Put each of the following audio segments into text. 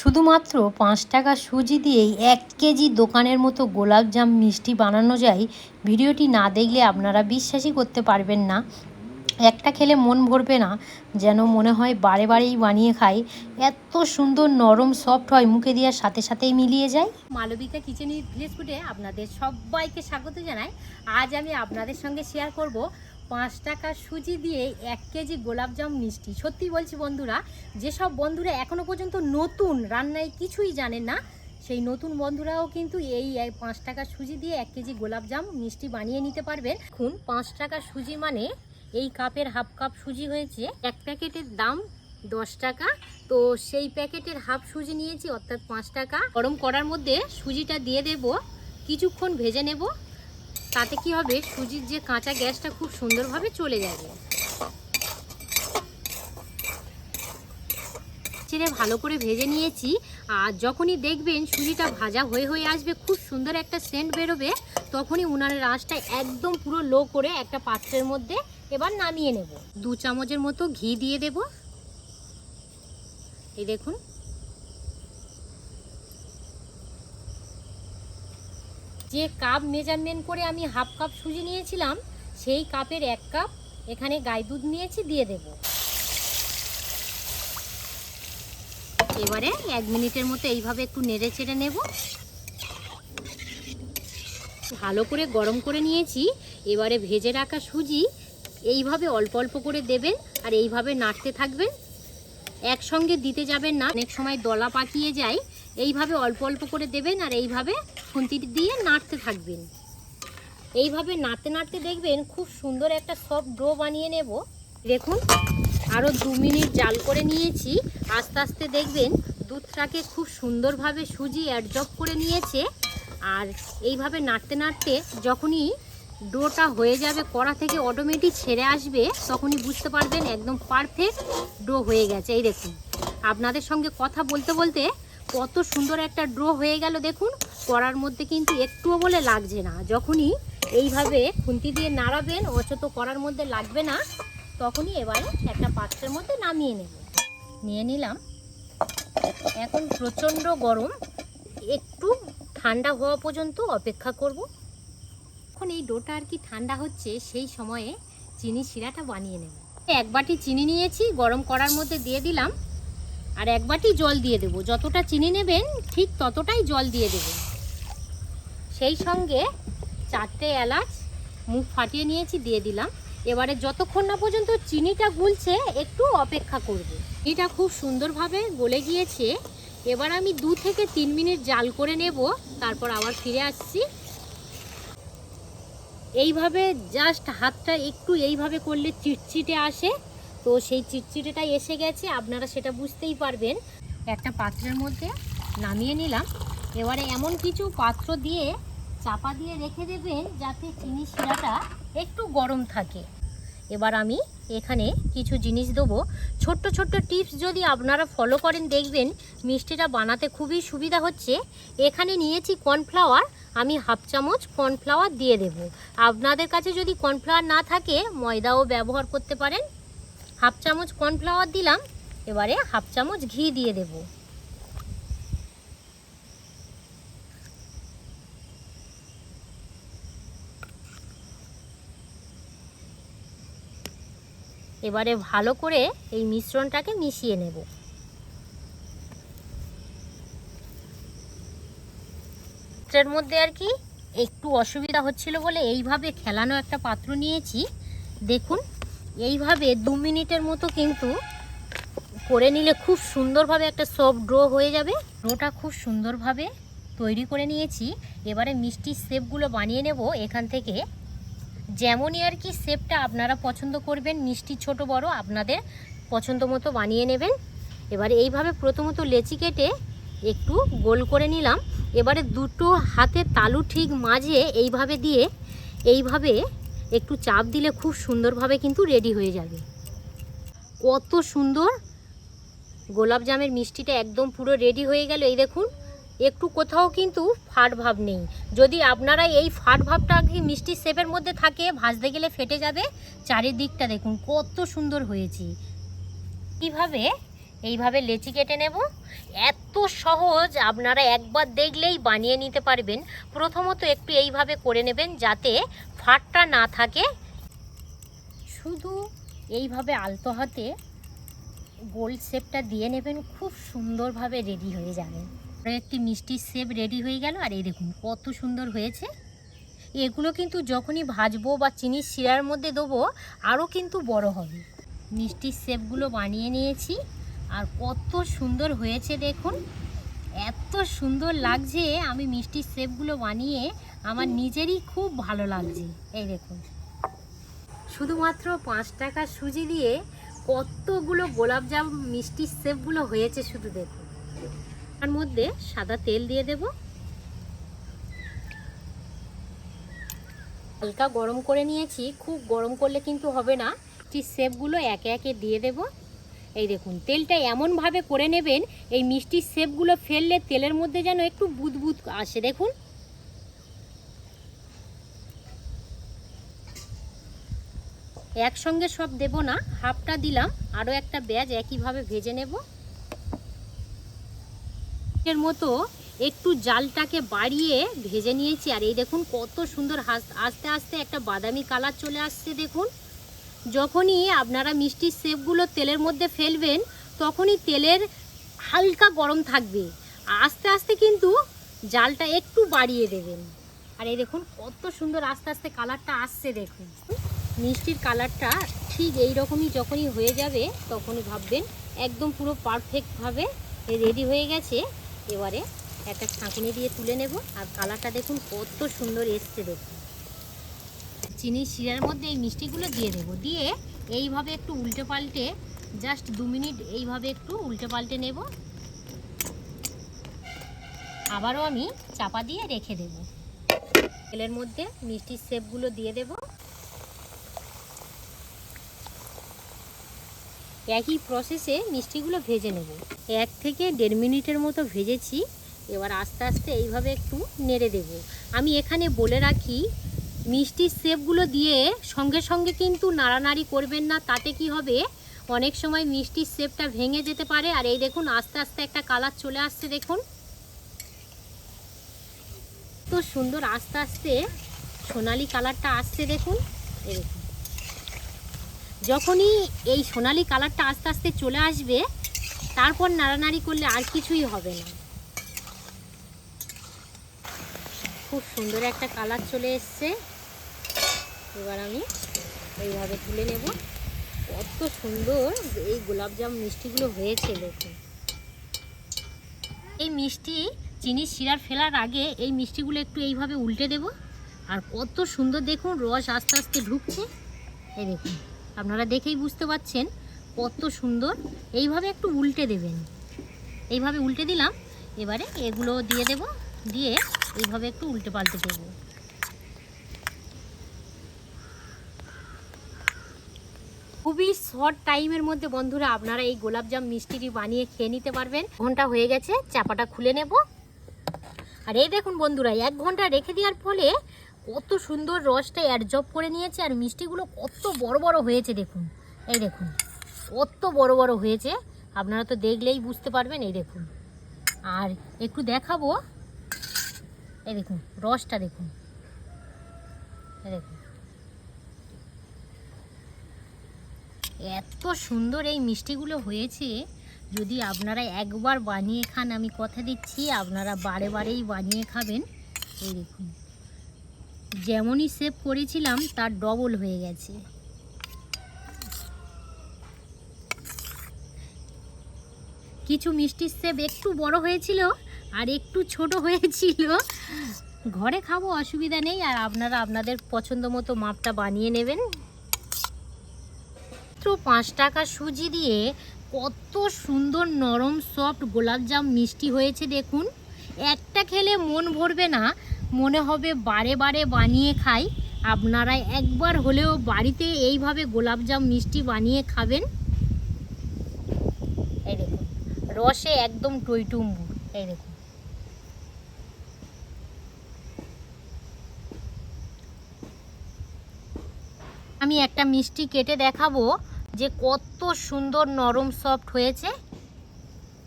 শুধুমাত্র পাঁচ টাকা সুজি দিয়েই এক কেজি দোকানের মতো গোলাপজাম মিষ্টি বানানো যায়, ভিডিওটি না দেখলে আপনারা বিশ্বাসই করতে পারবেন না। একটা খেলে মন ভরবে না, যেন মনে হয় বারে বারেই বানিয়ে খাই। এত সুন্দর নরম সফট হয়, মুখে দেওয়ার সাথে সাথেই মিলিয়ে যায়। মালবিকা কিচেন ভিলেজ ফুডে আপনাদের সবাইকে স্বাগত জানাই। আজ আমি আপনাদের সঙ্গে শেয়ার করব পাঁচ টাকা সুজি দিয়ে এক কেজি গোলাপজাম মিষ্টি। সত্যি বলছি বন্ধুরা, যেসব বন্ধুরা এখনও পর্যন্ত নতুন রান্নায় কিছুই জানেন না, সেই নতুন বন্ধুরাও কিন্তু এই এই পাঁচ টাকা সুজি দিয়ে এক কেজি গোলাপজাম মিষ্টি বানিয়ে নিতে পারবেন। এখন পাঁচ টাকা সুজি মানে এই কাপের হাফ কাপ সুজি হয়েছে। এক প্যাকেটের দাম দশ টাকা। তো সেই প্যাকেটের হাফ সুজি নিয়েছি, অর্থাৎ পাঁচ টাকা। গরম করার মধ্যে সুজিটা দিয়ে দেব। কিছুক্ষণ ভেজে নেব। তাতে কি হবে? সুজির যে কাঁচা গ্যাসটা খুব সুন্দরভাবে চলে যাবে। ছেড়ে ভালো করে ভেজে নিয়েছি। আর যখনই দেখবেন সুজিটা ভাজা হয়ে হয়ে আসবে, খুব সুন্দর একটা সেন্ট বেরোবে, তখনই উনানের আঁচটা একদম পুরো লো করে একটা পাত্রের মধ্যে এবার নামিয়ে নেব। দু চামচের মতো ঘি দিয়ে দেব। এই দেখুন যে কাপ মেজারমেন্ট করে আমি হাফ কাপ সুজি নিয়েছিলাম, সেই কাপের এক কাপ এখানে গাই দুধ নিয়েছি, দিয়ে দেব। এবারে এক মিনিটের মতো এইভাবে একটু নেড়ে চেড়ে নেব। ভালো করে গরম করে নিয়েছি, এবারে ভেজে রাখা সুজি এইভাবে অল্প অল্প করে দেবেন আর এইভাবে নাড়তে থাকবেন। একসঙ্গে দিতে যাবেন না, অনেক সময় দলা পাকিয়ে যায়, এইভাবে অল্প অল্প করে দেবেন আর এইভাবে খুন্তি দিয়ে নাড়তে থাকবেন। এইভাবে নাড়তে নাড়তে দেখবেন খুব সুন্দর একটা সফট ডো বানিয়ে নেব। দেখুন আরও দু মিনিট জাল করে নিয়েছি। আস্তে আস্তে দেখবেন দুধটাকে খুব সুন্দরভাবে সুজি অ্যাডজব করে নিয়েছে। আর এইভাবে নাড়তে নাড়তে যখনই ডোটা হয়ে যাবে, কড়া থেকে অটোমেটিক ছেড়ে আসবে, তখনই বুঝতে পারবেন একদম পারফেক্ট ডো হয়ে গেছে। এই দেখুন, আপনাদের সঙ্গে কথা বলতে বলতে কত সুন্দর একটা ড্রো হয়ে গেল। দেখুন কড়ার মধ্যে কিন্তু একটুও বলে লাগছে না। যখনই এইভাবে খুন্তি দিয়ে নাড়াবেন অচত কড়ার মধ্যে লাগবে না, তখনই এবারে একটা পাত্রের মধ্যে নামিয়ে নেব। নিয়ে নিলাম। এখন প্রচণ্ড গরম। একটু ঠান্ডা হওয়া পর্যন্ত অপেক্ষা করব। এখন এই ডোটা আর কি ঠান্ডা হচ্ছে, সেই সময়ে চিনি শিরাটা বানিয়ে নেব। এক বাটি চিনি নিয়েছি, গরম করার মধ্যে দিয়ে দিলাম। আর এক বাটি জল দিয়ে দেবো। যতটা চিনি নেবেন, ঠিক ততটাই জল দিয়ে দেবেন। সেই সঙ্গে চারটে এলাচ, মুখ ফাটিয়ে নিয়েছি, দিয়ে দিলাম। এবারে যতক্ষণ না পর্যন্ত চিনিটা গুলছে, একটু অপেক্ষা করব। এটা খুব সুন্দরভাবে গলে গিয়েছে। এবার আমি দু থেকে তিন মিনিট জাল করে নেব, তারপর আবার ফিরে আসছি। এইভাবে জাস্ট হাতটা একটু এইভাবে করলে চিটচিটে আসে। তো সেই চিটচিটেটা এসে গেছে, আপনারা সেটা বুঝতেই পারবেন। একটা পাত্রের মধ্যে নামিয়ে নিলাম। এবারে এমন কিছু পাত্র দিয়ে চাপা দিয়ে রেখে দেবেন যাতে চিনি শিরাটা একটু গরম থাকে। এবার আমি এখানে কিছু জিনিস দেবো। ছোট্ট ছোট্ট টিপস যদি আপনারা ফলো করেন, দেখবেন মিষ্টিটা বানাতে খুবই সুবিধা হচ্ছে। এখানে নিয়েছি কর্নফ্লাওয়ার, আমি হাফ চামচ কর্নফ্লাওয়ার দিয়ে দেব। আপনাদের কাছে যদি কর্নফ্লাওয়ার না থাকে, ময়দাও ব্যবহার করতে পারেন। হাফ চামচ কর্নফ্লাওয়ার দিলাম, এবারে হাফ চামচ ঘি দিয়ে দেব। এবারে ভালো করে এই মিশ্রণটাকে মিশিয়ে নেব। এর মধ্যে আর কি একটু অসুবিধা হচ্ছিল বলে এইভাবে খেলানো একটা পাত্র নিয়েছি। দেখুন, এইভাবে দু মিনিটের মতো কিন্তু করে নিলে খুব সুন্দরভাবে একটা সফট ড্রো হয়ে যাবে। ড্রোটা খুব সুন্দরভাবে তৈরি করে নিয়েছি। এবারে মিষ্টির শেপগুলো বানিয়ে নেব এখান থেকে। যেমনই আর কি শেপটা আপনারা পছন্দ করবেন, মিষ্টি ছোট বড় আপনাদের পছন্দ মতো বানিয়ে নেবেন। এবারে এইভাবে প্রথমত লেচি কেটে একটু গোল করে নিলাম। এবারে দুটো হাতে তালু ঠিক মাঝে এইভাবে দিয়ে এইভাবে একটু চাপ দিলে খুব সুন্দরভাবে কিন্তু রেডি হয়ে যাবে। কত সুন্দর গোলাপ জামের মিষ্টিটা একদম পুরো রেডি হয়ে গেল। এই দেখুন একটু কোথাও কিন্তু ফাট ভাব নেই। যদি আপনারা এই ফাট ভাবটা কি মিষ্টির শেপের মধ্যে থাকে ভাজতে গেলে ফেটে যাবে, চারিদিকটা দেখুন কত সুন্দর হয়েছে। কীভাবে এইভাবে লেচি কেটে নেব। এত সহজ, আপনারা একবার দেখলেই বানিয়ে নিতে পারবেন। প্রথমত একটু এইভাবে করে নেবেন যাতে ফাটটা না থাকে। শুধু এইভাবে আলতো হাতে গোল শেপটা দিয়ে নেবেন, খুব সুন্দরভাবে রেডি হয়ে যাবে। আর একটি মিষ্টির শেপ রেডি হয়ে গেল, আর এই দেখুন কত সুন্দর হয়েছে। এগুলো কিন্তু যখনই ভাজবো বা চিনির শিরার মধ্যে দেবো, আরও কিন্তু বড় হবে। মিষ্টির শেপগুলো বানিয়ে নিয়েছি, আর কত সুন্দর হয়েছে দেখুন। এত সুন্দর লাগছে, আমি মিষ্টির শেপগুলো বানিয়ে আমার নিজেরই খুব ভালো লাগছে। এই দেখুন। শুধুমাত্র পাঁচ টাকা সুজি দিয়ে কতগুলো গোলাপজাম মিষ্টির শেপগুলো হয়েছে শুধু দেখুন। তার মধ্যে সাদা তেল দিয়ে দেব। হালকা গরম করে নিয়েছি। খুব গরম করলে কিন্তু হবে না। মিষ্টির শেপগুলো একে একে দিয়ে দেব। এই দেখুন, তেলটা এমনভাবে করে নেবেন, এই মিষ্টির শেপগুলো ফেললে তেলের মধ্যে যেন একটু বুদবুদ আসে। দেখুন। একসঙ্গে সব দেব না। হাফটা দিলাম, আরও একটা ব্যাজ একইভাবে ভেজে নেব। এর মতো একটু জালটাকে বাড়িয়ে ভেজে নিয়েছি। আর এই দেখুন কত সুন্দর আস্তে আস্তে একটা বাদামি কালার চলে আসছে দেখুন। যখনই আপনারা মিষ্টির শেপগুলো তেলের মধ্যে ফেলবেন, তখনই তেলের হালকা গরম থাকবে। আস্তে আস্তে কিন্তু জালটা একটু বাড়িয়ে দেবেন। আর এই দেখুন কত সুন্দর আস্তে আস্তে কালারটা আসছে দেখুন। মিষ্টির কালারটা ঠিক এই রকমই যখনই হয়ে যাবে, তখনই ভাববেন একদম পুরো পারফেক্টভাবে রেডি হয়ে গেছে। এবারে একটা ছাঁকুনি দিয়ে তুলে নেব আর কালারটা দেখুন কত সুন্দর এসছে দেখুন। চিনির শিরার মধ্যে এই মিষ্টিগুলো দিয়ে দেবো। দিয়ে এইভাবে একটু উল্টে পাল্টে জাস্ট দু মিনিট এইভাবে একটু উল্টে পাল্টে নেব। আবারও আমি চাপা দিয়ে রেখে দেব। তেলের মধ্যে মিষ্টির শেপগুলো দিয়ে দেব। একই প্রসেসে মিষ্টিগুলো ভেজে নেব। এক থেকে দেড় মিনিটের মতো ভেজেছি, এবার আস্তে আস্তে এইভাবে একটু নেড়ে দেব। আমি এখানে বলে রাখি, মিষ্টির শেপগুলো দিয়ে সঙ্গে সঙ্গে কিন্তু নাড়ানাড়ি করবেন না, তাতে কি হবে? অনেক সময় মিষ্টির শেপটা ভেঙে যেতে পারে, আর এই দেখুন আস্তে আস্তে একটা কালার চলে আসছে, দেখুন। তো সুন্দর আস্তে আস্তে সোনালি কালারটা আসছে, দেখুন। দেখুন। যখনই এই সোনালি কালারটা আস্তে আস্তে চলে আসবে, তারপর নাড়ানাড়ি করলে আর কিছুই হবে না। খুব সুন্দর একটা কালার চলে এসছে। এবার আমি এইভাবে তুলে নেব। কত সুন্দর এই গোলাপজাম মিষ্টিগুলো হয়েছে দেখুন। এই মিষ্টি চিনির শিরার ফেলার আগে এই মিষ্টিগুলো একটু এইভাবে উল্টে দেব। আর কত সুন্দর দেখুন রস আস্তে আস্তে ঢুকছে। এই দেখুন। আপনারা দেখেই বুঝতে পাচ্ছেন কত সুন্দর। এইভাবে একটু উল্টে দেবেন। এইভাবে উল্টে দিলাম, এবারে এগুলো দিয়ে দেব, দিয়ে এইভাবে একটু উল্টে পাল্টে দেব। খুবই শর্ট টাইমের মধ্যে বন্ধুরা আপনারা এই গোলাপজাম মিষ্টিটি বানিয়ে খেয়ে নিতে পারবেন। ঘণ্টা হয়ে গেছে, চাপাটা খুলে নেব। আর এই দেখুন বন্ধুরা, এক ঘণ্টা রেখে দেওয়ার ফলে কত সুন্দর রসটা অ্যাডজব করে নিয়েছে আর মিষ্টিগুলো কত বড় বড় হয়েছে দেখুন। এই দেখুন, কত বড় বড় হয়েছে। আপনারা তো দেখলেই বুঝতে পারবেন, এই দেখুন। আর একটু দেখাবো। এই দেখুন, রসটা দেখুন। এই দেখুন। এত সুন্দর এই মিষ্টিগুলো হয়েছে। যদি আপনারা একবার বানিয়ে খান, আমি কথা দিচ্ছি, আপনারা বারে বারেই বানিয়ে খাবেন। এই দেখুন। যেমনই সেভ করেছিলাম, তার ডবল হয়ে গেছে। কিছু মিষ্টির সেব একটু বড় হয়েছিল আর একটু ছোট হয়েছিল। ঘরে খাব, অসুবিধা নেই। আর আপনারা আপনাদের পছন্দ মতো মাপটা বানিয়ে নেবেন। মাত্র পাঁচ টাকা সুজি দিয়ে কত সুন্দর নরম সফট গোলাপজাম মিষ্টি হয়েছে, দেখুন। একটা খেলে মন ভরবে না। মনে হবে বারে বারে বানিয়ে খাই। আপনারা একবার হলেও বাড়িতে এইভাবে গোলাপজাম মিষ্টি বানিয়ে খাবেন। এই দেখুন, রসে একদম টইটুম্বুর এই দেখুন। আমি একটা মিষ্টি কেটে দেখাবো যে কত সুন্দর নরম সফট হয়েছে।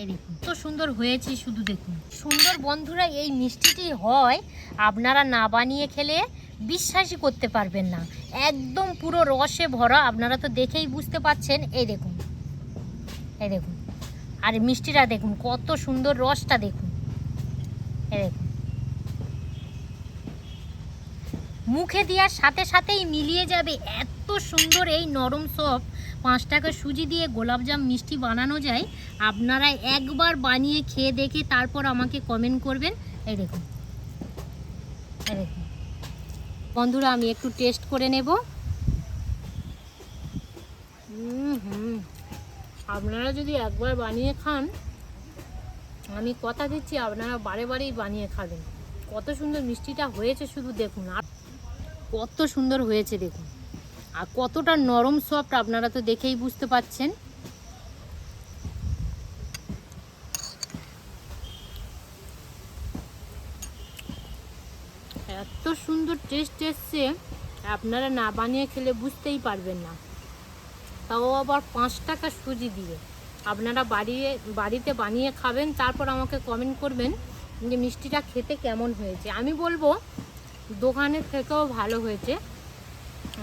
এই দেখুন তো সুন্দর হয়েছে শুধু দেখুন। সুন্দর বন্ধুরা, এই মিষ্টিটি হয় আপনারা না বানিয়ে খেলে বিশ্বাসই করতে পারবেন না। একদম পুরো রসে ভরা, আপনারা তো দেখেই বুঝতে পাচ্ছেন। এই দেখুন এই দেখুন। আর মিষ্টিটা দেখুন, কত সুন্দর রসটা দেখুন। এই দেখুন। মুখে দেওয়ার সাথে সাথেই মিলিয়ে যাবে এত সুন্দর এই নরম সফট পাঁচ টাকা সুজি দিয়ে গোলাপজাম মিষ্টি বানানো যায়, আপনারা একবার বানিয়ে খেয়ে দেখে তারপর আমাকে কমেন্ট করবেন। এই দেখুন। বন্ধুরা, আমি একটু টেস্ট করে নেব। হুম হুম। আপনারা যদি একবার বানিয়ে খান, আমি কথা দিচ্ছি, আপনারা বারে বারেই বানিয়ে খাবেন। কত সুন্দর মিষ্টিটা হয়েছে শুধু দেখুন। আর কত সুন্দর হয়েছে দেখুন। আর কতটা নরম সফট আপনারা তো দেখেই বুঝতে পাচ্ছেন। এত সুন্দর টেস্ট এসছে, আপনারা না বানিয়ে খেলে বুঝতেই পারবেন না। তাও আবার পাঁচ টাকা সুজি দিয়ে। আপনারা বাড়িয়ে বাড়িতে বানিয়ে খাবেন, তারপর আমাকে কমেন্ট করবেন যে মিষ্টিটা খেতে কেমন হয়েছে। আমি বলব দোকানের থেকেও ভালো হয়েছে।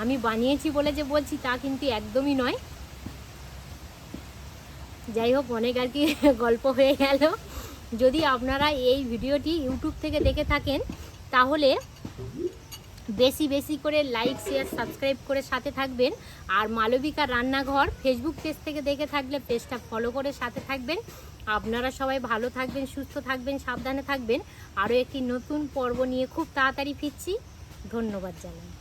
আমি বানিয়েছি বলে যে বলছি, তা কিন্তু একদমই নয়। যাই হোক, অনেক আর কি গল্প হয়ে গেল। যদি আপনারা এই ভিডিওটি ইউটিউব থেকে দেখে থাকেন, তাহলে বেশি বেশি করে লাইক শেয়ার সাবস্ক্রাইব করে সাথে থাকবেন। আর মালবিকা রান্নাঘর ফেসবুক পেজ থেকে দেখে থাকলে পেজটা ফলো করে সাথে থাকবেন। আপনারা সবাই ভালো থাকবেন, সুস্থ থাকবেন, সাবধানে থাকবেন। আরও একটি নতুন পর্ব নিয়ে খুব তাড়াতাড়ি ফিরছি। ধন্যবাদ জানাই।